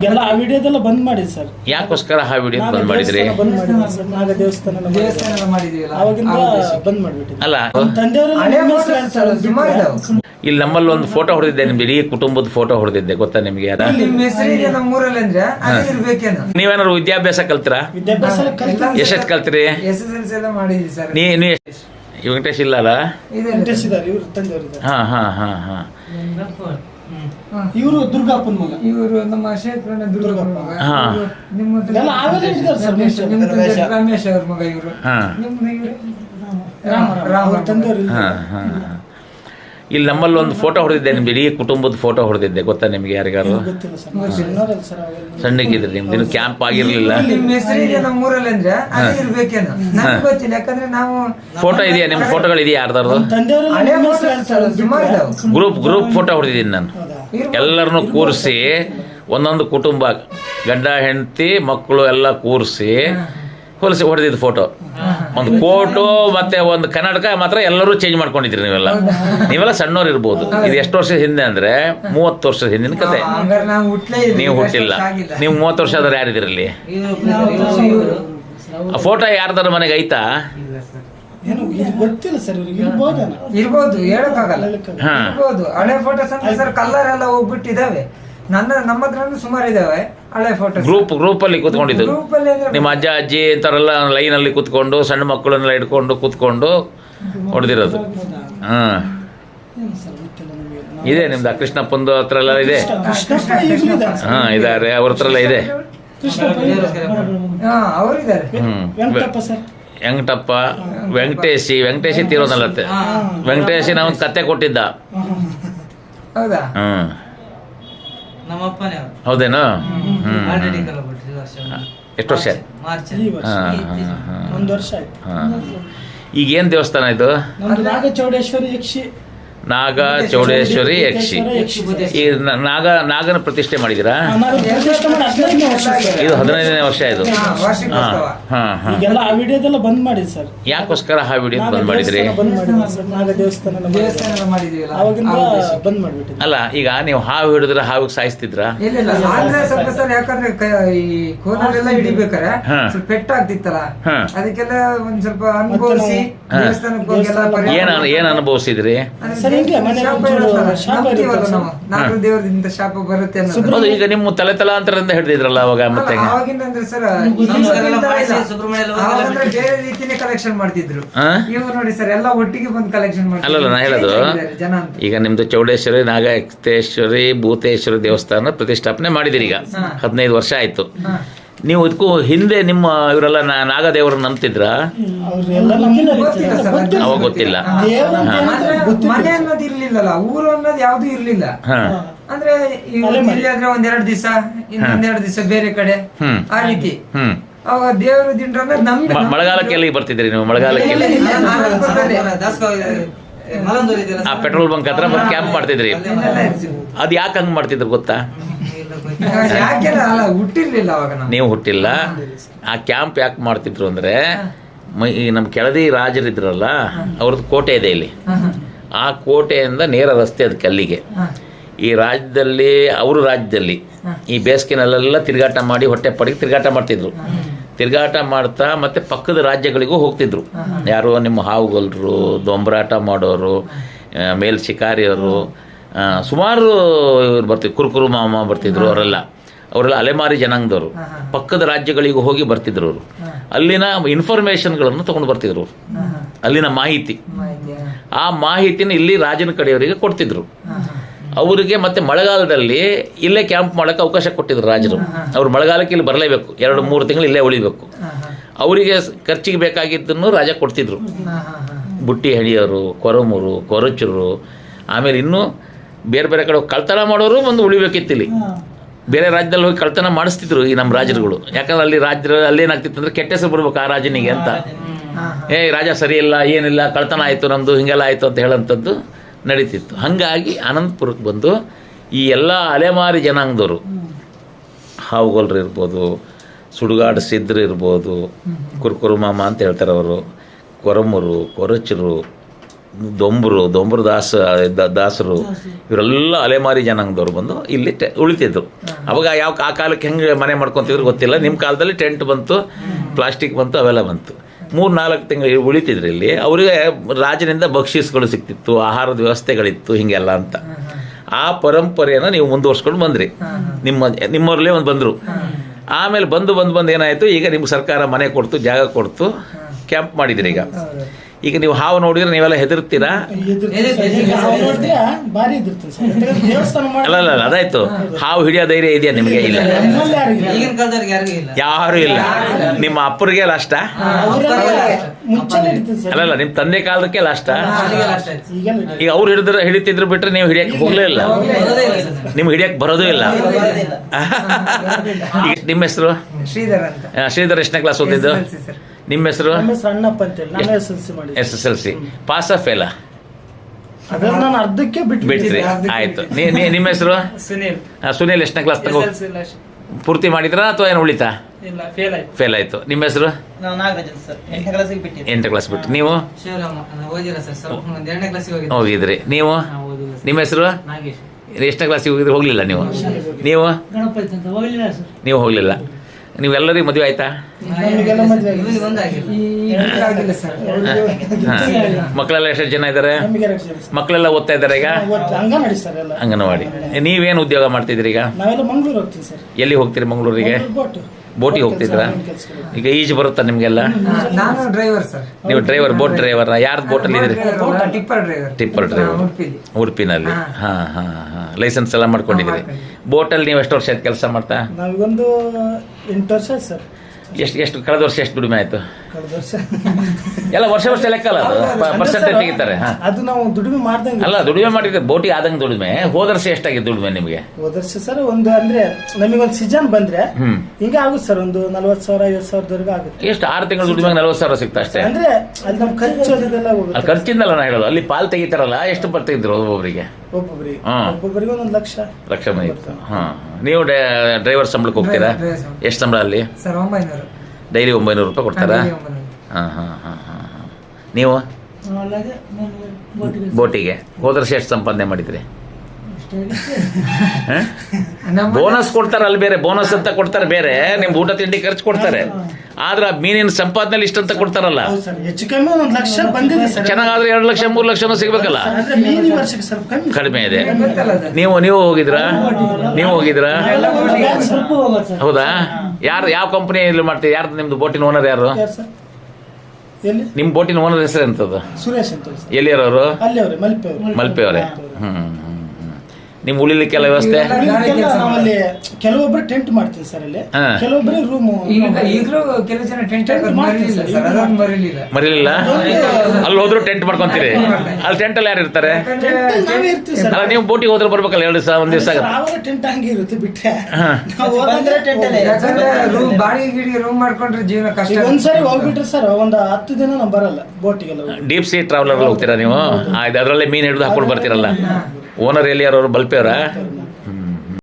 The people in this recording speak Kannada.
ಎಲ್ಲ ಆ ವಿಡಿಯೋದೆಲ್ಲ ಬಂದ್ ಮಾಡಿ ಸರ್. ಯಾಕೋಸ್ಕರ ಆ ವಿಡಿಯೋ ಬಂದ್ ಮಾಡಿದ್ರಿ? ದೇವಸ್ಥಾನ ಬಂದ್ ಮಾಡಿದ್ವಿ. ಸರ್ ನಾಗ ದೇವಸ್ಥಾನ ಎಲ್ಲ ಮಾಡಿದ್ವಿ. ದೇವಸ್ಥಾನ ಮಾಡಿದೀವಲ್ಲ ಅವಾಗಿಂದ ಬಂದ್ ಮಾಡ್ಬಿಟ್ಟಿದ್ವಿ. ಅಲ್ಲ ನಮ್ಮ ತಂದೆಯವರೆಲ್ಲ ಹಳೆ ನಿಮ್ಮ ಸರ್, ಹೇಳ್ತಾರೆ, ಸುಮಾರು ಇಲ್ಲಿ ನಮ್ಮಲ್ಲಿ ಒಂದು ಫೋಟೋ ಹೊಡೆದಿದ್ದೆ ನಿಮ್ದು ಇಡೀ ಕುಟುಂಬದ ಫೋಟೋ ಹೊಡೆದಿದ್ದೆ ಗೊತ್ತಾ ನಿಮ್ಗೆ ಯಾರ ನೀವೇನಾದ್ರು ವಿದ್ಯಾಭ್ಯಾಸ ಕಲ್ತೀರಾ? ವಿದ್ಯಾಭ್ಯಾಸ ಕಲ್ತಿರಿ ಕಲ್ತು ಎಷ್ಟೆಷ್ಟು ಕಲ್ತೀರಿ? ಎಸ್ ಎಸ್ ಎಲ್ ಸಿ ಎಲ್ಲ ಮಾಡಿದ್ವಿ ಸರ್. ನೀ ನೀ ಎಷ್ಟ್- ಈ ವೆಂಕಟೇಶ್ ಇಲ್ಲ ಅಲ್ಲ? ಹಾ ಹಾ ಹಾ ಹಾ. ಇವರು ದುರ್ಗಾಪ್ಪನ ಮಗ. ಇವರು ನಮ್ಮ ಕ್ಷೇತ್ರನ ದುರ್ಗಪ್ಪ ಮಗ. ಹಾ. ನಿಮ್ಮ ಎಲ್ಲ ಆವೇಲೆ ಇದ್ದಾರೆ ಸರ್ ರಮೇಶ್ ನಿಮ್ಮ ತಂದೆ ರಮೇಶ್. ಅವ್ರ ಮಗ ಇವರು. ಹಾ. ನಿಮ್ಮ ಇವ್ರು? ರಾಮ ರಾಮ ಅವ್ರ ತಂದೆಯವರು ಹಾ ಹಾ. ಇಲ್ಲಿ ನಮ್ಮಲ್ಲಿ ಒಂದು ಫೋಟೋ ಹೊಡೆದಿದ್ದೆ ನಿಮ್ದು ಇಡೀ ಕುಟುಂಬದ ಫೋಟೋ ಹೊಡೆದಿದ್ದೆ. ಗೊತ್ತಾ ನಿಮಗೆ ಯಾರಿಗಾರು ಸಣ್ಣಗಿದ್ರೆ ನಿಮ್ದು ಇನ್ನು ಕ್ಯಾಂಪ್ ಆಗಿರ್ಲಿಲ್ಲ. ನಿಮ್ಮ ನಮ್ಮ ಅಂದ್ರೆ ಅದೇ ಇರ್ಬೇಕೇನು. ನಮ್ಗೆ ಗೊತ್ತಿಲ್ಲ ಯಾಕಂದ್ರೆ ನಾವು ಫೋಟೋ ಇದೆಯಾ? ನಿಮ್ಮ ಫೋಟೋಗಳು ಇದೆಯಾ ಯಾರ್ದಾರು ನಮ್ಮ ತಂದೆಯವರೆಲ್ಲ ಹಳೆ ನಿಮ್ಮ ಹೆಸರು photos ಸರ್, ಹೇಳ್ತಾರೆ, ಸುಮಾರು ಇದಾವೆ. ಗ್ರೂಪ್ ಗ್ರೂಪ್ ಫೋಟೋ ಹೊಡೆದಿದ್ದೀನಿ ನಾನು. ಎಲ್ಲರನ್ನು ಕೂರಿಸಿ ಒಂದೊಂದು ಕುಟುಂಬ ಗಂಡ ಹೆಂಡತಿ ಮಕ್ಕಳು ಎಲ್ಲ ಕೂರಿಸಿ ಹೊಲಿಸಿ ಹೊಡೆದಿದ್ದು ಫೋಟೋ ಒಂದು ಕೋಟು ಮತ್ತೆ ಒಂದು ಕನ್ನಡಕ ಮಾತ್ರ ಎಲ್ಲರೂ ಚೇಂಜ್ ಮಾಡ್ಕೊಂಡಿದ್ರಿ ನೀವೆಲ್ಲ. ನೀವೆಲ್ಲ ಸಣ್ಣವ್ರು ಇರ್ಬೋದು. ಇದು ಎಷ್ಟು ವರ್ಷದ ಹಿಂದೆ ಅಂದ್ರೆ ಮೂವತ್ತು ವರ್ಷದ ಹಿಂದಿನ ಕತೆ. ನಾವು ಹುಟ್ಟಿಲ್ಲ. ನೀವು ಮೂವತ್ತು ವರ್ಷ ಆದ್ರೆ ಯಾರಿದ್ರಲ್ಲಿ ಆ ಫೋಟೋ ಯಾರ್ದಾರ ಮನೆಗೆ ಐತಾ? ಹಳೆ ಫೋಟೋಸ್ ಸರ್ ಕಲರ್ ಎಲ್ಲ ಹೋಗ್ಬಿಟ್ಟಿದಾವೆ ನನ್ನ ನಮ್ಮ ಹತ್ರನೂ ಸುಮಾರು ಇದಾವೆ ಹಳೆ ಫೋಟೋಸ್ ಗ್ರೂಪ್ ಗ್ರೂಪ್ ಅಲ್ಲಿ ಕೂತ್ಕೊಂಡಿದ್ದು ಗ್ರೂಪ್ ಅಲ್ಲಿ ಅಂದ್ರೆ ನಿಮ್ಮ ಅಜ್ಜ ಅಜ್ಜಿ ಇಂಥವ್ರೆಲ್ಲ ಲೈನಲ್ಲಿ ಕೂತ್ಕೊಂಡು ಸಣ್ಣ ಮಕ್ಕಳನ್ನೆಲ್ಲ ಇಟ್ಕೊಂಡು ಕೂತ್ಕೊಂಡು ಹೊಡೆದಿರೋದು. ಹಾ. ಏನು ಸರ್ ಗೊತ್ತಿಲ್ಲ ನಮಗೆ. ನಾವು- ಇದೆ ನಿಮ್ದು ಆ ಕೃಷ್ಣಪ್ಪಂದು ಹತ್ರ ಎಲ್ಲ ಇದೆ? ಈಗಲೂ ಇದ್ದಾರೆ ಸರ್. ಹಾ ಇದಾರೆ ಅವ್ರ ಹತ್ರ ಎಲ್ಲ ಇದೆ. ಕೃಷ್ಣಪ್ಪ ಇದ್ದಾರೆ. ಹಾ ಅವರಿದ್ದಾರೆ ಹ್ಮ್. ವೆಂಕಟಪ್ಪ ಸರ್. ವೆಂಕಟಪ್ಪ ವೆಂಕಟೇಶಿ ವೆಂಕಟೇಶಿ ತೀರೋದಲ್ಲತ್ತೆ ವೆಂಕಟೇಶಿ ನಾವು ಕತೆ ಕೊಟ್ಟಿದ್ದ. ಹೌದಾ? ಹ್ಮ್ ನಮ್ಮಪ್ಪನೇ ಅವ್ರು. ಹೌದೇನು? ಬಿಟ್ರಿ ಈ ವರ್ಷ ಎಷ್ಟು ವರ್ಷ? ಮಾರ್ಚ್ ಈ ವರ್ಷ. ಹಾ ಹಾ ಹಾ. ಒಂದು ವರ್ಷ ಆಯ್ತು. ಹಾ. ಈಗ ಏನ್ ದೇವಸ್ಥಾನ ಇದು? ನಮ್ದು ನಾಗಚೌಡೇಶ್ವರಿ ಯಕ್ಷಿ. ನಾಗ ಚೌಡೇಶ್ವರಿ ಯಕ್ಷಿ. ಈ ನಾಗ ನಾಗನ ಪ್ರತಿಷ್ಠೆ ಮಾಡಿದ್ದೀರಾ ಸರ್. ಇದು ಹದಿನೈದನೇ ವರ್ಷ ಇದು. ಹಾ, ಹಾ ಬಂದ್ ಸರ್. ಯಾಕೋಸ್ಕರ ಆ ವಿಡಿಯೋ ಬಂದ್ ಮಾಡಿದ್ರಿ? ಅಲ್ಲ ಈಗ ನೀವು ಹಾವು ಹಿಡಿದ್ರೆ ಹಾವಿಗೆ ಸಾಯಿಸ್ತಿದ್ರ? ಇಲ್ಲ ಇಲ್ಲ. ಅಂದ್ರೆ ಸ್ವಲ್ಪ ಸರ್ ಯಾಕಂದ್ರೆ ಈ ಕೋನಲ್ಲೆಲ್ಲ ಹಿಡಿಬೇಕಾರೆ ಸ್ವಲ್ಪ ಪೆಟ್ಟಾಗ್ತಿತ್ತಲ್ಲ ಅದಕ್ಕೆಲ್ಲ ಒಂದ್ ಸ್ವಲ್ಪ ಅನುಭವಿಸಿ ಏನ್ ಅನುಭವಿಸಿದ್ರಿ? ನಾಲ್ಕು ಹಾ. ದೇವರಿಂದ ಶಾಪ ಬರುತ್ತೆ ಅನ್ನೋದು. ಈಗ ನಿಮ್ಮ ತಲೆ ತಲಾಂತರದಿಂದ ಹಿಡಿದಿದ್ರಲ್ಲ ಅವಾಗ ಮತ್ತೆ ಅಲ್ಲ, ಆವಾಗಿಂದ ಸರ್ ನಮಸ್ಕಾರ ಎಲ್ಲ ಎಲ್ಲ ಅವಾಗಂದ್ರೆ ಬೇರೆ ರೀತಿನೇ ಕಲೆಕ್ಷನ್ ಮಾಡ್ತಿದ್ರು? ಇವ್ರು ನೋಡಿ ಸರ್ ಎಲ್ಲ ಒಟ್ಟಿಗೆ ಬಂದು ಕಲೆಕ್ಷನ್ ಅಲ್ಲಲ್ಲ ನಾ ಹೇಳೋದು. ಜನ ಅಂತ. ಈಗ ನಿಮ್ದು ಚೌಡೇಶ್ವರಿ ನಾಗೇಶ್ವರಿ ಭೂತೇಶ್ವರಿ ದೇವಸ್ಥಾನ ಪ್ರತಿಷ್ಠಾಪನೆ ಮಾಡಿದಿರಿ ಈಗ. ಹದಿನೈದು ವರ್ಷ ಆಯ್ತು. ನೀವು ಇದಕ್ಕೂ ಹಿಂದೆ ನಿಮ್ಮ ಇವರೆಲ್ಲ ನಾ- ನಾಗದೇವರನ್ನ ನಂಬ್ತಿದ್ರ? ಅವಾಗ ಗೊತ್ತಿಲ್ಲ. ಅಂದ್ರೆ ಮನೆ. ಅನ್ನೋದು ಇರ್ಲಿಲ್ಲಲ್ಲ ಊರು ಅನ್ನೋದು ಯಾವ್ದು ಇರ್ಲಿಲ್ಲ. ಅಂದ್ರೆ. ಇಲ್ಲಿ ಆದ್ರೆ ಒಂದೆರಡು ದಿವಸ ಇನ್ನೊಂದೆರಡು ದಿವಸ ಬೇರೆ ಕಡೆ. ಆ ರೀತಿ ಅವಾಗ ದೇವರು ದಿಂಡ್ರ ಅಂದ್ರೆ ನಮ್ಗೆ ಮಳೆಗಾಲಕ್ಕೆ ಎಲ್ಲಿ ಬರ್ತಿದ್ರಿ ನೀವು? ಮಳೆಗಾಲಕ್ಕೆ ಆ ಪೆಟ್ರೋಲ್ ಬಂಕ್ ಹತ್ರ ಬಂದು ಕ್ಯಾಂಪ್ ಮಾಡ್ತಿದ್ರಿ. ಅದು ಯಾಕೆ ಹಂಗೆ ಮಾಡ್ತಿದ್ರು ಗೊತ್ತಾ? ಯಾಕೆಲ್ಲ ಅಲ್ಲ ಹುಟ್ಟಿರ್ಲಿಲ್ಲ ಅವಾಗ ನಾವು. ನೀವು ಹುಟ್ಟಿಲ್ಲ. ಆ ಕ್ಯಾಂಪ್ ಯಾಕೆ ಮಾಡ್ತಿದ್ರು ಅಂದರೆ ಈ ನಮ್ಮ ಕೆಳದಿ ರಾಜರಿದ್ರಲ್ಲ ಅವ್ರದ್ದು ಕೋಟೆ ಇದೆ ಇಲ್ಲಿ. ಆ ಕೋಟೆಯಿಂದ ನೇರ ರಸ್ತೆ ಅದು ಕಲ್ಲಿಗೆ. ಈ ರಾಜ್ಯದಲ್ಲಿ ಅವರು ರಾಜ್ಯದಲ್ಲಿ ಈ ಬೇಸಿಗೆನಲ್ಲೆಲ್ಲ ತಿರುಗಾಟ ಮಾಡಿ ಹೊಟ್ಟೆ ಪಡಿಗೆ ತಿರುಗಾಟ ಮಾಡ್ತಿದ್ರು. ತಿರುಗಾಟ ಮಾಡ್ತಾ ಮತ್ತೆ ಪಕ್ಕದ ರಾಜ್ಯಗಳಿಗೂ ಹೋಗ್ತಿದ್ರು. ಯಾರೋ ನಿಮ್ಮ ಹಾವುಗಲ್ರು ದೊಂಬರಾಟ ಮಾಡೋರು ಮೇಲ್ ಶಿಕಾರಿಯವರು ಸುಮಾರು ಇವ್ರು ಬರ್ತಿದ್ರು ಕುರುಕುರು ಮಾಮ ಬರ್ತಿದ್ರು ಅವರೆಲ್ಲ. ಅವರೆಲ್ಲ ಅಲೆಮಾರಿ ಜನಾಂಗದವರು. ಪಕ್ಕದ ರಾಜ್ಯಗಳಿಗೂ ಹೋಗಿ ಬರ್ತಿದ್ರು ಅವರು. ಅಲ್ಲಿನ ಇನ್ಫಾರ್ಮೇಶನ್ಗಳನ್ನು ತಗೊಂಡು ಬರ್ತಿದ್ರು ಅವ್ರು. ಅಲ್ಲಿನ ಮಾಹಿತಿ. ಆ ಮಾಹಿತಿನ ಇಲ್ಲಿ ರಾಜನ ಕಡೆಯವರಿಗೆ ಕೊಡ್ತಿದ್ರು. ಅವರಿಗೆ ಮತ್ತೆ ಮಳೆಗಾಲದಲ್ಲಿ ಇಲ್ಲೇ ಕ್ಯಾಂಪ್ ಮಾಡೋಕ್ಕೆ ಅವಕಾಶ ಕೊಟ್ಟಿದ್ರು ರಾಜರು. ಅವ್ರು ಮಳೆಗಾಲಕ್ಕೆ ಇಲ್ಲಿ ಬರಲೇಬೇಕು. ಎರಡು ಮೂರು ತಿಂಗಳು ಇಲ್ಲೇ ಉಳಿಬೇಕು. ಅವರಿಗೆ ಖರ್ಚಿಗೆ ಬೇಕಾಗಿದ್ದನ್ನು ರಾಜ ಕೊಡ್ತಿದ್ರು. ಬುಟ್ಟಿ ಹೆಣಿಯೋರು ಕೊರಮುರು ಕೊರಚರು ಆಮೇಲೆ ಇನ್ನೂ ಬೇರೆ ಬೇರೆ ಕಡೆ ಕಳ್ತನ ಮಾಡೋರು ಒಂದು ಉಳಿಬೇಕಿತ್ತು ಇಲ್ಲಿ ಬೇರೆ ರಾಜ್ಯದಲ್ಲಿ ಹೋಗಿ ಕಳ್ತನ ಮಾಡಿಸ್ತಿದ್ರು ಈ ನಮ್ಮ ರಾಜರುಗಳು. ಯಾಕಂದ್ರೆ ಅಲ್ಲಿ ರಾಜ್ಯ ಅಲ್ಲೇನಾಗ್ತಿತ್ತು ಅಂದ್ರೆ ಕೆಟ್ಟ ಹೆಸರು ಬರ್ಬೇಕು ಆ ರಾಜನಿಗೆ ಅಂತ. ಏ ರಾಜ ಸರಿ ಇಲ್ಲ ಏನಿಲ್ಲ ಕಳ್ತನ ಆಯಿತು ನಮ್ಮದು ಹಿಂಗೆಲ್ಲ ಆಯಿತು ಅಂತ ಹೇಳೋಂಥದ್ದು ನಡೀತಿತ್ತು. ಹಾಗಾಗಿ ಅನಂತಪುರಕ್ಕೆ ಬಂದು ಈ ಎಲ್ಲ ಅಲೆಮಾರಿ ಜನಾಂಗದವರು ಹಾವುಗೊಲ್ರು ಇರ್ಬೋದು ಸುಡುಗಾಡು ಸಿದ್ರು ಇರ್ಬೋದು ಕುರ್ಕುರು ಮಾಮ ಅಂತ ಹೇಳ್ತಾರೆ ಅವರು. ಕೊರಮರು ಕೊರಚರು ದೊಂಬರು ದೊಂಬರು ದಾಸ ದಾಸರು ಇವರೆಲ್ಲ ಅಲೆಮಾರಿ ಜನಾಂಗದವ್ರು ಬಂದು ಇಲ್ಲಿ ಟೆ ಉಳಿತಿದ್ರು. ಅವಾಗ ಯಾವ ಆ ಕಾಲಕ್ಕೆ ಹೆಂಗೆ ಮನೆ ಮಾಡ್ಕೊತಿದ್ರು ಗೊತ್ತಿಲ್ಲ. ನಿಮ್ಮ ಕಾಲದಲ್ಲಿ ಟೆಂಟ್ ಬಂತು ಪ್ಲಾಸ್ಟಿಕ್ ಬಂತು ಅವೆಲ್ಲ ಬಂತು. ಮೂರು ನಾಲ್ಕು ತಿಂಗಳು ಉಳಿತಿದ್ರು ಇಲ್ಲಿ. ಅವರಿಗೆ ರಾಜನಿಂದ ಬಕ್ಷೀಸ್ಗಳು ಸಿಕ್ತಿತ್ತು ಆಹಾರದ ವ್ಯವಸ್ಥೆಗಳಿತ್ತು ಹೀಗೆಲ್ಲ ಅಂತ. ಆ ಪರಂಪರೆಯನ್ನು ನೀವು ಮುಂದುವರ್ಸ್ಕೊಂಡು ಬಂದ್ರಿ. ನಿಮ್ಮ ನಿಮ್ಮವ್ರಲ್ಲೇ ಒಂದು ಬಂದರು. ಆಮೇಲೆ ಬಂದು ಬಂದು ಬಂದು ಏನಾಯಿತು? ಈಗ ನಿಮ್ಗೆ ಸರ್ಕಾರ ಮನೆ ಕೊಡ್ತು ಜಾಗ ಕೊಡ್ತು ಕ್ಯಾಂಪ್ ಮಾಡಿದ್ರಿ ಈಗ. ಈಗ ನೀವು ಹಾವು ನೋಡಿದ್ರೆ ನೀವೆಲ್ಲ ಹೆದರ್ತೀರಾ ಅಲ್ಲ ಅಲ್ಲ ಅದಾಯ್ತು. ಹಾವು ಹಿಡಿಯೋ ಧೈರ್ಯ ಇದೆಯಾ ನಿಮಗೆ? ಇಲ್ಲ. ಯಾರು ಇಲ್ಲ. ನಿಮ್ಮ ಅಪ್ಪರಿಗೆ ಲಾಸ್ಟ ಅಲ್ಲ ಅಲ್ಲ ಅಲ್ಲಲ್ಲ ನಿಮ್ಮ ತಂದೆ ಕಾಲದಕ್ಕೆ ಲಾಸ್ಟ. ಈಗ ಅವ್ರು ಹಿಡಿದ್ರೆ ಹಿಡಿತಿದ್ರು ಬಿಟ್ರೆ ನೀವು ಹಿಡಿಯಕ್ಕೆ ಹೋಗ್ಲೇ ಇಲ್ಲ. ನಿಮ್ಗೆ ಹಿಡಿಯಕ್ಕೆ ಬರೋದೂ ಇಲ್ಲ. ಈಗ ನಿಮ್ಮ ಹೆಸರು? ಶ್ರೀಧರ್ ಎಷ್ಟನೇ ಕ್ಲಾಸ್ ಓದಿದ್ದು? ನಿಮ್ಮ ಹೆಸರು? ನಮ್ಮ ಹೆಸರು ಅಣ್ಣಪ್ಪ ಅಂತೇಳಿ. ನಾನು ಎಸ್ ಎಲ್ ಸಿ ಮಾಡಿದ್ದೆ. S S L C. Pass of fail ನಾನು ಅರ್ಧಕ್ಕೆ ಬಿಟ್ಟು ಬಿಟ್ರಿ. ಆಯ್ತು. ನೀ- ನೀ- ನಿಮ್ಮ ಹೆಸರು? ಸುನೀಲ್. ಆ, ಸುನೀಲ್ ಎಷ್ಟನೇ ಕ್ಲಾಸ್ ತಗೋ? ಎಸ್ ಎಲ್ ಸಿ ಪೂರ್ತಿ ಮಾಡಿದ್ರಾ ಅಥವಾ ಏನು ಉಳಿತಾ? ಇಲ್ಲ ಫೇಲ್ ಆಯ್ತು. ಫೇಲ್ ಆಯ್ತು. ನಿಮ್ಮ ಹೆಸರು? ನಾವು ನಾಗರಾಜ್ ಸರ್. ಎಂಟನೇ ಕ್ಲಾಸಿಗೆ ಬಿಟ್ಟಿದ್ದೆ. ಎಂಟನೇ ಕ್ಲಾಸ್ ಬಿಟ್ಟು. ನೀವು? ಶಿವರಾಮ. ನಾನು ಓದಿಲ್ಲ ಸರ್. ಸ್ವಲ್ಪ ಒಂದು ಎರಡನೇ ಕ್ಲಾಸಿಗೆ ಹೋಗಿದ್ದೆ. ಹೋಗಿದ್ರಿ. ನೀವು? ನಾವು ಓದಿಲ್ಲ ಸರ್. ನಿಮ್ಮ ಹೆಸರು? ನಾಗೇಶ್. ಎಷ್ಟನೇ ಕ್ಲಾಸಿಗೆ ಹೋಗಿದ್ರೆ? ಹೋಗ್ಲಿಲ್ಲ ನೀವು? ನೀವು? ಗಣಪತಿ ಅಂತ ಹೋಗ್ಲಿಲ್ಲ ಸರ್. ನೀವು ಹೋಗ್ಲಿಲ್ಲ. ನೀವೆಲ್ಲರಿಗೂ ಮದುವೆ ಆಯ್ತಾ? ಮಕ್ಕಳೆಲ್ಲ ಎಷ್ಟು ಜನ ಇದ್ದಾರೆ. ಮಕ್ಕಳೆಲ್ಲ ಓದ್ತಾ ಇದ್ದಾರೆ ಈಗ? ಅಂಗನವಾಡಿ ನೀವೇನು ಉದ್ಯೋಗ ಮಾಡ್ತಿದ್ದೀರಿ ಈಗ? ಎಲ್ಲಿ ಹೋಗ್ತೀರಿ ಮಂಗಳೂರಿಗೆ? ಬೋಟಿಗೆ ಹೋಗ್ತಿದ್ರಾ? ಈಗ ಈಜು ಬರುತ್ತಾ ನಿಮಗೆಲ್ಲ? ನಾನು ಡ್ರೈವರ್ ಸರ್ ನೀವು ಡ್ರೈವರ್ ಬೋಟ್ ಡ್ರೈವರ್ ಯಾರ್ದು ಬೋಟಲ್ಲಿ ಇದ್ರಿ ಟಿಪ್ಪರ್ ಡ್ರೈವರ್ ಟಿಪ್ಪರ್ ಡ್ರೈವರ್ ಉಡುಪಿಲಿ. ಉಡುಪಿನಲ್ಲಿ. ಹಾ. ಹಾ ಹಾ ಹಾಂ. ಲೈಸೆನ್ಸ್ ಎಲ್ಲ ಮಾಡ್ಕೊಂಡಿದ್ದೀರಿ. ಬೋಟಲ್ಲಿ ನೀವು ಎಷ್ಟು ವರ್ಷ ಆಯ್ತು ಕೆಲಸ ಮಾಡ್ತಾ? ನಾವೀಗೊಂದು ಎಂಟು ವರ್ಷ ಸರ್ ಎಷ್ಟು ಎಷ್ಟು ಕಳೆದ ವರ್ಷ ಎಷ್ಟು ದುಡಿಮೆ ಆಯಿತು? ಕಳೆದ ವರ್ಷ. ಎಲ್ಲ ವರ್ಷ ವರ್ಷ ಲೆಕ್ಕ ಅಲ್ಲ ಅದು. ಪರ್ಸೆಂಟೇಜ್ ತೆಗಿತಾರೆ ಹಾಂ. ಅದು ನಾವು ದುಡಿಮೆ ಮಾಡ್ದಂಗೆ ಅಲ್ಲ ದುಡಿಮೆ ಮಾಡಿದ್ರೆ ಬೋಟಿ ಆದಂಗೆ ದುಡಿಮೆ. ಹೋದರ್ಷ ಎಷ್ಟಾಗಿದೆ ದುಡಿಮೆ ನಿಮಗೆ? ಹೋದ ವರ್ಷ ಸರ್ ಒಂದು ಅಂದ್ರೆ ನಮಗೊಂದು ಸೀಸನ್ ಬಂದ್ರೆ ಹ್ಮ್. ಹಿಂಗೆ ಆಗುತ್ತೆ ಸರ್ ಒಂದು ನಲ್ವತ್ತು ಸಾವಿರ ಐವತ್ತು ಸಾವಿರದವರೆಗೂ ಆಗುತ್ತೆ. ಎಷ್ಟು? ಆರು ತಿಂಗಳು ದುಡಿಮೆ ನಲ್ವತ್ತು ಸಾವಿರ ಸಿಗ್ತಾ ಅಷ್ಟೇ? ಅಂದ್ರೆ ಅಲ್ಲಿ ನಮ್ಮ ಖರ್ಚು ಅದೆಲ್ಲ ಅಲ್ಲಿ ಹೋಗುತ್ತೆ ಖರ್ಚಿಂದಲ್ಲ ನಾ ಹೇಳೋದು. ಅಲ್ಲಿ ಪಾಲ್ ತೆಗಿತಾರಲ್ಲ ಎಷ್ಟು ಬರ್ತಿದ್ರು ಒಬ್ಬೊಬ್ಬರಿಗೆ? ಒಬ್ಬೊಬ್ಬರಿಗೆ. ಹಾ. ಒಬ್ಬೊಬ್ಬರಿಗೆ ಒಂದೊಂದು ಲಕ್ಷ. ಲಕ್ಷ ಮನೆ ಇತ್ತು ಹಾಂ. ನೀವು ಡ್ರೈವರ್ ಸಂಬಳಕ್ಕೆ ಹೋಗ್ತೀರಾ? ಎಷ್ಟು ಸಂಬಳ ಅಲ್ಲಿ? ಸರ್ ಒಂಬೈನೂರು. ಡೈಲಿ ಒಂಬೈನೂರು ರೂಪಾಯಿ ಕೊಡ್ತಾರಾ. ಹಾಂ ಹಾಂ ಹಾಂ ಹಾಂ ಹಾಂ. ನೀವು? ಬೋಟಿಗೆ. ಹೋದ ವರ್ಷ ಎಷ್ಟು ಸಂಪಾದನೆ ಮಾಡಿದ್ರಿ? ಬೋನಸ್ ಕೊಡ್ತಾರೆ ಅಲ್ಲಿ ಬೇರೆ ಬೋನಸ್ ಅಂತ ಕೊಡ್ತಾರೆ ಬೇರೆ ನಿಮ್ ಊಟ ತಿಂಡಿ ಖರ್ಚು ಕೊಡ್ತಾರೆ. ಆದ್ರೆ ಮೀನಿನ ಸಂಪಾದನೆ ಇಷ್ಟಂತ ಕೊಡ್ತಾರಲ್ಲ. ಹೌದು ಸರ್ ಹೆಚ್ಚು ಕಮ್ಮಿ ಒಂದೊಂದು ಲಕ್ಷ ಬಂದಿದೆ ಸರ್. ಚೆನ್ನಾಗಾದ್ರೆ ಎರಡು ಲಕ್ಷ ಮೂರು ಲಕ್ಷನೂ ಸಿಗ್ಬೇಕಲ್ಲ? ಅಂದ್ರೆ ಮೀನಿ ವರ್ಷಕ್ಕೆ ಸ್ವಲ್ಪ ಕಮ್ಮಿ. ಕಡಿಮೆ ಇದೆ. ನೀವು ನೀವು ಹೋಗಿದ್ರಾ? ನೀವು ಹೋಗಿದ್ರಾ? ಸ್ವಲ್ಪ ಹೋಗೋದು ಸರ್. ಹೌದಾ? ಯಾರು ಯಾವ ಕಂಪನಿ ಇಲ್ಲಿ ಮಾಡ್ತೀವಿ ಯಾರು ನಿಮ್ದು ಬೋಟಿನ ಓನರ್ ಯಾರು? ನಿಮ್ ಎಲ್ಲಿ? ನಿಮ್ಮ ಬೋಟಿನ ಓನರ್ ಹೆಸರು ಎಂತದ್ದು ಸುರೇಶ್ ಅಂತ ಹೇಳಿ ಸರ್. ಎಲ್ಲಿ ಇರೋರು ಅಲ್ಲಿ ಅವ್ರೆ ಮಲ್ಪೆ ಅವ್ರೆ. ಮಲ್ಪೆ ಅವರೇ. ಹ್ಮ್. ನಿಮ್ ಉಳಿಲಿಕ್ಕೆಲ್ಲ ವ್ಯವಸ್ಥೆ? ನಾವಲ್ಲಿ ಕೆಲವೊಬ್ರು ಟೆಂಟ್ ಮಾಡ್ತೀವಿ ಸರ್ ಅಲ್ಲಿ. ಹಾ. ಕೆಲವೊಬ್ರು ರೂಮ್ ಈಗ ಈಗಲೂ ಕೆಲವು ಜನ ಟೆಂಟ್ ಮರಿಲಿಲ್ಲ ಸರ್ ಅದೊಂದು ಮರಿಲಿಲ್ಲ. ಮರಿಲಿಲ್ಲ? ಅಲ್ಲಿ ಹೋದ್ರು ಟೆಂಟ್ ಮಾಡ್ಕೊಂತೀರಿ? ಅಲ್ಲಿ ಟೆಂಟ್ ಅಲ್ಲಿ ಯಾರು ಇರ್ತಾರೆ? ನಾವೇ ಇರ್ತೀವಿ ಸರ್. ಅಲ್ಲ ನೀವು ಬೋಟಿಗೆ ಹೋದ್ರೆ ಬರ್ಬೇಕಲ್ಲ ಎರಡು ದಿವಸ ಒಂದ್ ದಿವಸ ಆಗತ್ತೆ. ಆವಾಗ ಟೆಂಟ್ ಹಂಗೆ ಇರುತ್ತೆ ಬಿಟ್ರೆ. ಹಾ. ನಾವು ಹೋದಂದ್ರೆ ಟೆಂಟ್ ಯಾಕಂದ್ರೆ ರೂಮ್ ಬಾಡಿಗೆ ಗಿಡಿಗೆ ರೂಮ್ ಮಾಡ್ಕೊಂಡ್ರೆ ಜೀವನ ಕಷ್ಟ ಈಗ ಒಂದ್ಸರಿ ಹೋಗ್ಬಿಟ್ರೆ ಸರ್ ಒಂದು ಹತ್ತು ದಿನ ನಾವು ಬರಲ್ಲ ಬೋಟಿಗೆಲ್ಲ ಹೋಗಿ. ಡೀಪ್ ಸೀ ಟ್ರಾವೆಲರ್ ಹೋಗ್ತೀರಾ ನೀವು? ಆಯ್ತು ಅದರಲ್ಲೇ ಮೀನು ಹಿಡಿದು ಹಾಕೊಂಡು ಬರ್ತೀರಲ್ಲ. ಓನರ್ ಎಲ್ಲಿ ಯಾರು ಬಲ್ಪೆಯವರ